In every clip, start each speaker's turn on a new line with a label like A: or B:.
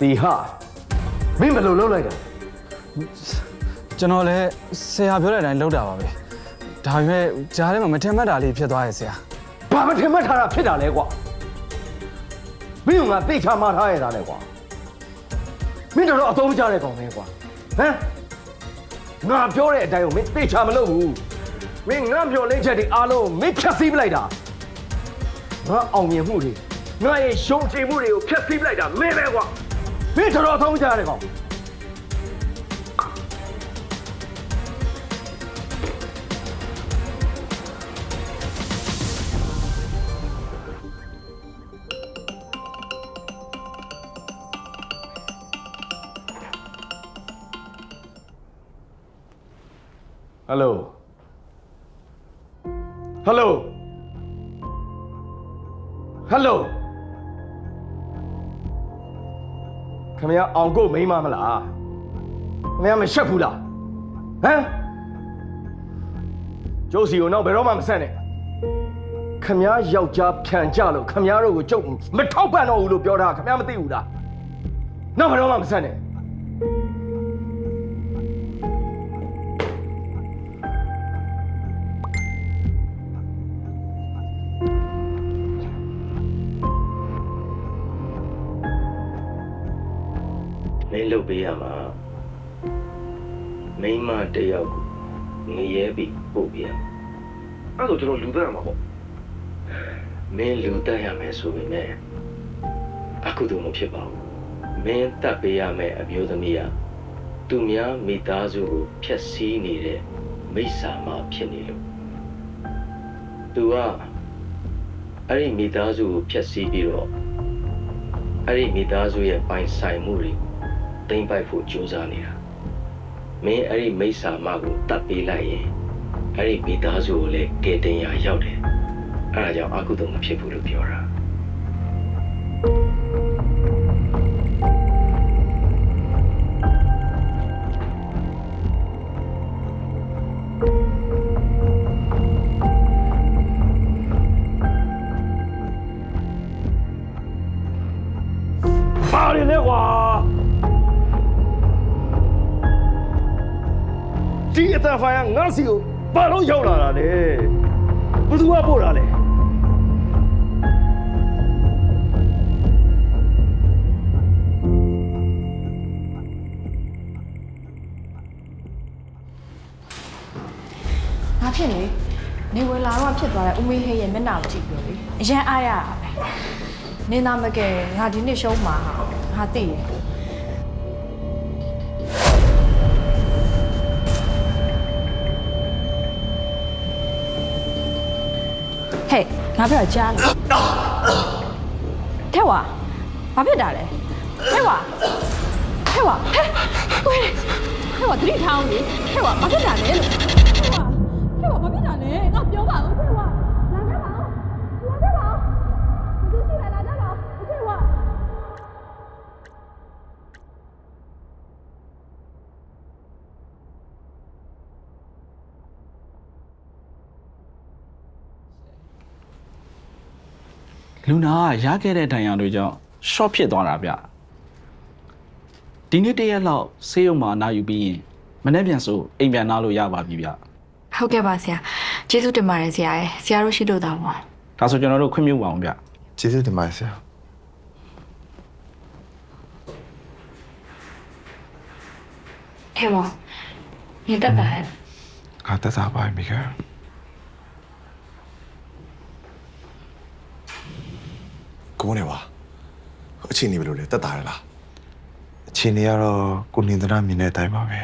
A: ဒီဟာမင်းဘယ်လိုလုပ်လိုက်တာ
B: ကျွန်တော်လည်းဆရာပြောတဲ့အတိုင်းလုပ်တာပါပဲဒါပေမဲ့ကြားထဲမှာမထင်မှတ်တာလေးဖြစ်သွားရဲ့ဆရာ
A: ဘာမထင်မှတ်ထားတာဖြစ်တာလဲကွာမင်းကငါသိချမှားထားရတာလဲကွာမင်းတို့တော့အသုံးမကျတဲ့ကောင်ပဲကွာဟမ်ငါပြောတဲ့အတိုင်းကိုမင်းသိချမလုပ်ဘူးမင်းငါပြောလိမ့်ချက်တွေအားလုံးကိုမင်းဖြတ်စည်းပလိုက်တာငါအောင်မြင်မှုတွေငါရဲ့ရှုံးချမှုတွေကိုဖြတ်စည်းပလိုက်တာမင်းပဲကွာ မင်းတို့တော့အသုံးမကျတဲ့ကောင် ခမရအောင်ကိုမိန်းမမလားခမရမရှက်ဘူးလားဟမ်ကျုပ်စီကိုတော့ဘယ်တော့မှမဆက်နဲ့ခမရယောက်ျားဖြန်ကြလို့ခမရတို့ကိုကျုပ်မထောက်ပံ့တော့ဘူးလို့ပြောတာခမရမသိဘူးလားနောက်ဘယ်တော့မှမဆက်နဲ့
C: မင်းလုပ်ပေးရမှာမိန်းမတစ်ယောက်ကိုငရဲပြီးပို့ပြရမှာ
D: အဲ့ဒါဆိုကျွန်တော်လူသက်ရမှာပေါ့
C: မင်းလူတက်ရမယ်ဆိုပေမဲ့အခုတော့မဖြစ်ပါဘူးမင်းတက်ပေးရမယ်အမျိုးသမီးကသူများမိသားစုကိုဖျက်ဆီးနေတဲ့မိစ္ဆာမဖြစ်နေလို့သူကအဲ့ဒီမိသားစုကိုဖျက်ဆီးပြီးတော့အဲ့ဒီမိသားစုရဲ့ပိုင်ဆိုင်မှုတွေကို သိမ်းပိုက်ဖို့ကြိုးစားနေတာမင်းအဲ့ဒီမိစ္ဆာမကိုတတ်ပေးလိုက်ရင်အဲ့ဒီမိသားစုကိုလည်းကယ်တင်ရာရောက်တယ်အဲ့ဒါကြောင့်အကုသိုလ်မဖြစ်ဘူးလို့ပြောတာ
A: န်ဖိုင်ကငါစီကိုဘာလို့ရောက်လာတာလဲဘယ်သူကပို့တာလဲ။
E: ဘာဖြစ်လဲ။နေဝေလာတော့ဖြစ်သွားတဲ့ဦးမေးဟဲရဲ့မျက်နှာကိုကြည့်ပြောလေ။အရန်အားရတာပဲ။နေသားမကဲငါဒီနေ့ရှုံးမှာငါသိတယ်။ ဟဲ့ငါပြောတာကြားလားထဲဝါဘာဖြစ်တာလဲထဲဝါထဲဝါဟဲ့ဝေးထဲဝါသတိထားအောင်လေထဲဝါဘာဖြစ်တာလဲလို့ လူ
F: နာကရခဲ့တဲ့ဒဏ်ရာတွေကြောင့် short ဖြစ်သွားတာဗျဒီနေ့တရက်လောက်ဆေးရုံမှာနာယူပြီးရင်မနေ့ပြန်ဆိုအိမ်ပြန်လာလို့ရပါပြီဗျ
E: ဟုတ်ကဲ့ပါဆရာကျေးဇူးတင်ပါတယ်ဆရာရဲ့ဆရာတို့ရှိလို့တော့ပါ
F: ဒါဆိုကျွန်တော်တို့ခွင့်ပြုပါအောင်ဗျ
D: ကျေးဇူးတင်ပါတယ်ဆရာ
E: ထဲဝါနေတတ်တာဟဲ့
D: ငါတက်တာပါမိခါ ကိုနေပါအချင်းနေဘယ်လိုလဲတက်တာရလားအချင်းနေကတော့ကိုနေသနာမြင်တဲ့အတိုင်းပါပဲ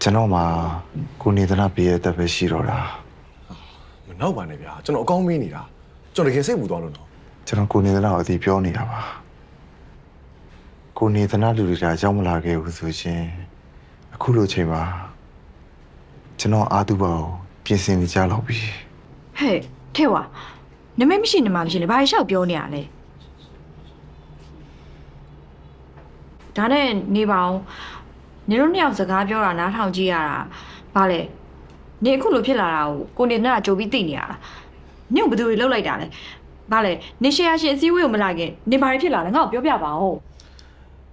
D: ကျွန်တော်မှာကိုနေသနာပြည့်တဲ့တက်ပဲရှိတော့တာ
G: မနောက်ပါနဲ့ဗျာကျွန်တော်အကောင်းမေးနေတာကျွန်တော်တကယ်စိတ်ပူသွားလို့နော်
D: ကျွန်တော်ကိုနေသနာကိုအတီးပြောနေတာပါကိုနေသနာလူတွေကကြောက်မလာခဲ့ဘူးဆိုရှင်အခုလိုချိန်မှာကျွန်တော်အာတုပါကိုပြင်ဆင်နေကြတော့ပြီ
E: ဟဲ့ထဲဝါ နမဲမရှိနေမှမရှိနေဘာလျှောက်ပြောနေရလဲဒါနဲ့နေပါအောင်နေတို့နှစ်ယောက်စကားပြောတာနားထောင်ကြည့်ရတာဘာလဲနေအခုလိုဖြစ်လာတာကိုကိုနေနဲ့ကကြိုပြီးသိနေရတာနင့်ကဘယ်သူတွေလှုပ်လိုက်တာလဲဘာလဲနေရှယ်ယာရှင်အစည်းအဝေးကိုမလာခင်နေဘာတွေဖြစ်လာလဲငါ့ကိုပြောပြပါဦး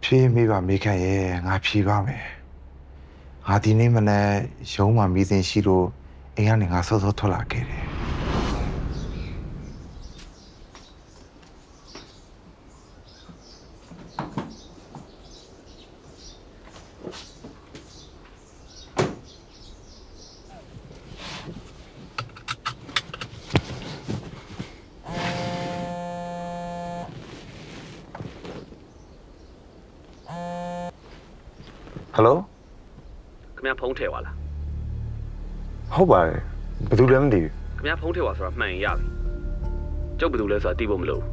D: ဖြေးမိပါမိခန့်ရဲ့ငါဖြေးပါမယ်ငါဒီနေ့မနေ့ရုံးမှာမီးစင်ရှိလို့အိမ်ကနေငါစောစောထွက်လာခဲ့တယ် ဟယ်လို
H: ခင်ဗျာဖုန်းထည့်ပါလား
D: ဟုတ်ပါတယ်ဘယ်သူလဲမသိဘူး
H: ခင်ဗျာဖုန်းထည့်ပါဆိုတာမှန်ရင်ရပြီကျုပ်ဘယ်သူလဲဆိုတာသိဖို့မလိုဘူး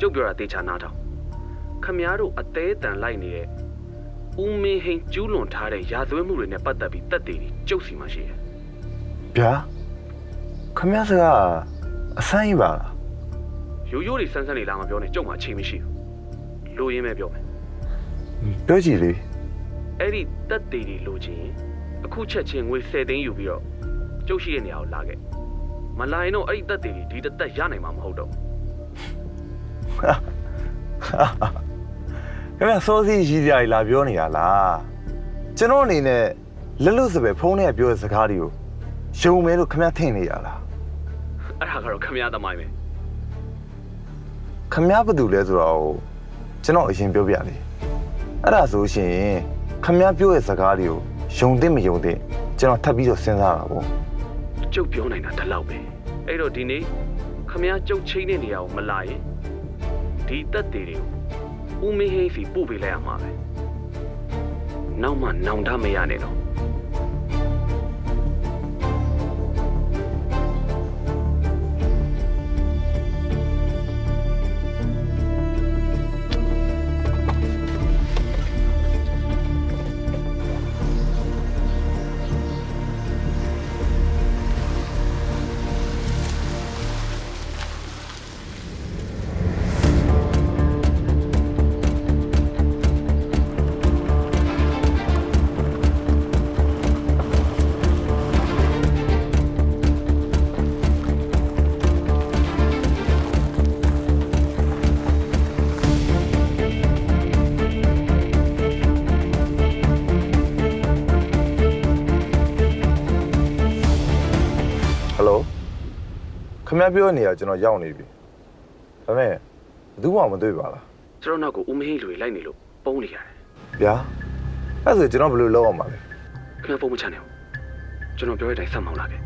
H: ကျုပ်ပြောတာတေချာနားထောင်ခင်ဗျားတို့အသေးအတန်လိုက်နေတဲ့ဦးမင်းဟိန်ကျူးလွန်ထားတဲ့ရာဇဝတ်မှုတွေနဲ့ပတ်သက်ပြီးတက်တည်ပြီးကျုပ်စီမှာရှိတယ်
D: ဗျာခမရစကအဆန်းကြီးပါလား
H: ရိုးရိုးတွေဆန်းဆန်းနေလာမပြောနဲ့ကျုပ်မှာအချိန်မရှိဘူးလိုရင်းပဲပြောမယ်
D: ပြောကြည့်လေ
H: အဲ့ဒီတက်တည်တွေလိုချင်ရင်အခုချက်ချင်းငွေ10သိန်းယူပြီးတော့ကျုပ်ရှိတဲ့နေရာကိုလာခဲ့မလာရင်တော့အဲ့ဒီတက်တည်တွေဒီတစ်သက်ရနိုင်မှာမဟုတ်တော့ဘူး
D: ခမရစောစီးရှိကြရလာပြောနေရလားကျွန်တော်အနေနဲ့လက်လွတ်စပယ်ဖုန်းထဲပြောတဲ့စကားတွေကိုယုံမဲလို့ခမရထင်နေရလား
H: အဲ့ဒါကတော့ခင်ဗျားသမိုင်းပဲ
D: ခမရဘာတူလဲဆိုတော့ကျွန်တော်အရင်ပြောပြလေအဲ့ဒါဆိုရှင် ခမရပြောတဲ့စကားတွေကိုယုံသိမယုံသိကျွန်တော်ထပ်ပြီးတော့စဉ်းစားတာပေါ့
H: ကျုပ်ပြောနိုင်တာဒီလောက်ပဲအဲ့တော့ဒီနေ့ခမည်းကျုပ်ချင်းတဲ့နေရာကိုမလာရင်ဒီတက်တွေတွေကိုဦးမင်းဟိန်းစီပို့ပေးလိုက်ရမှာပဲနောက်မှနောင်တမရနဲ့တော့
D: ခမရပြောတဲ့နေရာကျွန်တော်ရောက်နေပြီဒါပေမဲ့ဘယ်သူမှမတွေ့ပါလား
H: ကျွန်တော်နောက်ကိုဦးမင်းဟိန်းလူတွေလိုက်နေလို့ပုံးနေရတယ်
D: ဗျာအဲ့ဒါဆိုကျွန်တော်ဘယ်လိုလုပ်အောင်ပါလဲ
H: ခမည်းပုံးမချနဲ့ဘူးကျွန်တော်ပြောတဲ့အတိုင်းဆက်မောင်းလာခဲ့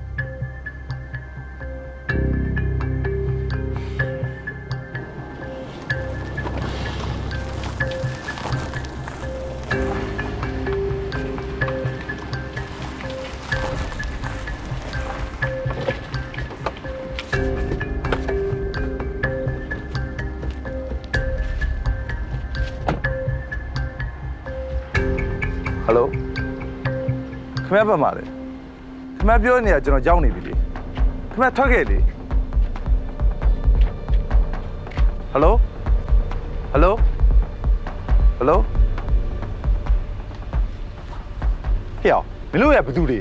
D: ယ်လိုခမရပတ်မှာလေခမရပြောတဲ့နေရာကျွန်တော်ရောက်နေပြီလေခမရထွက်ခဲ့လေဟယ်လိုဟယ်လိုဟယ်လိုဟေ့အောင်မင်းတို့ရဘယ်သူတွေ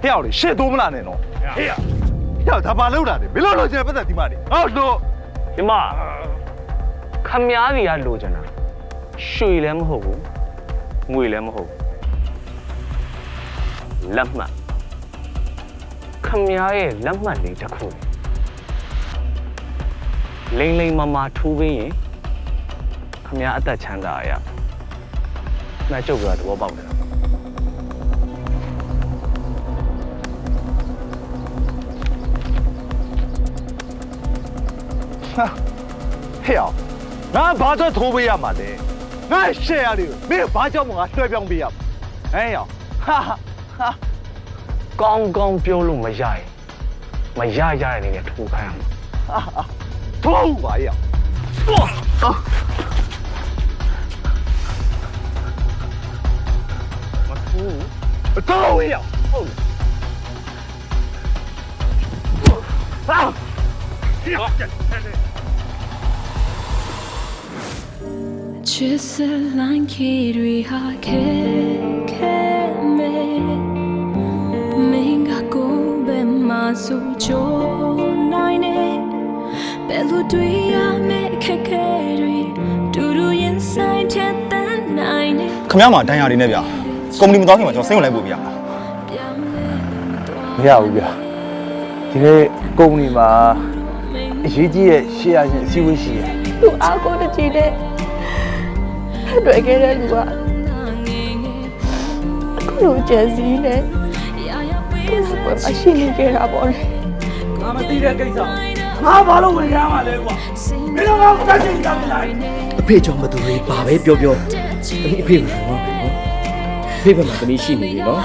D: ဟေ့အောင်လေရှေ့တိုးမလာနဲ့နော်ဟေ့အောင်ဟေ့အောင်ဒါပါလောက်တာလေမင်းတို့လိုချင်တဲ့ပတ်သက်ဒီမှာနေဟောလို့
I: ဒီမခမားစီကလိုချင်တာ ရွှေလည်းမဟုတ်ဘူးငွေလည်းမဟုတ်ဘူးလက်မှတ်ခမားရဲ့လက်မှတ်လေးတစ်ခုလိမ့်လိမ့်မမထိုးပေးရင်ခမားအသက်ချမ်းသာရမကျုပ်ကသဘောပေါက်တယ်
D: ဟဲ့အောင်ငါဘာကြောင့်ထိုးပေးရမှာလဲ ငါရှယ်ရလေးကိုမင်းဘာကြောင့်မငါလွှဲပြောင်းပေးရမှာဟဲ့အောင်ဟာဟာ
I: ကောင်းကောင်းပြောလို့မရရင်မရရတဲ့အနေနဲ့ထိုးခိုင်းရမှာ
D: ထိုးပါရမထိုးတော့ရဟုတ်ဟာ
J: ချစ်စလိုင်းခေရီဟာခဲခဲမဲမင်းကကိုယ်ပဲမဆိုကြနိုင်နေဘယ်လိုတွေ့ရမယ့်အခက်အခဲတွေတူတူရင်ဆိုင်ဖြတ်တန်းနိုင်နေ
K: ခမရမှာဒဏ်ရာတွေနဲ့ဗျာကုမ္ပဏီမသွားခင်မှာကျွန်တော်စိတ်ဝင်လိုက်ပို့ပြရမှာ
J: ပြောင်းလဲလို့မသွား
L: မရဘူးဗျာဒီနေ့ကုမ္ပဏီမှာအရေးကြီးရဲ့ရှေ့ရချင်းအစည်းအဝေးရှိတယ်
M: သူအားကိုးတကြည်တဲ့ တွေ့ခဲ့တဲ့လူကအခုလိုကြံစည်နေ
J: ရာရာပေး
M: သူ့စပွဲမှာရှိနေကြတာပေါ့လေ
L: ငါမသိတဲ့ကိစ္စငါဘာလို့ဝင်ရမှာလဲကွာမင်းတို့ကဘာသိကြမလားအဖေကြောင့်မသူတွေဘာပဲပြောပြောတမီးအဖေကိုတော့နော်အဖေဘက်မှာတမီးရှိနေပြီနော်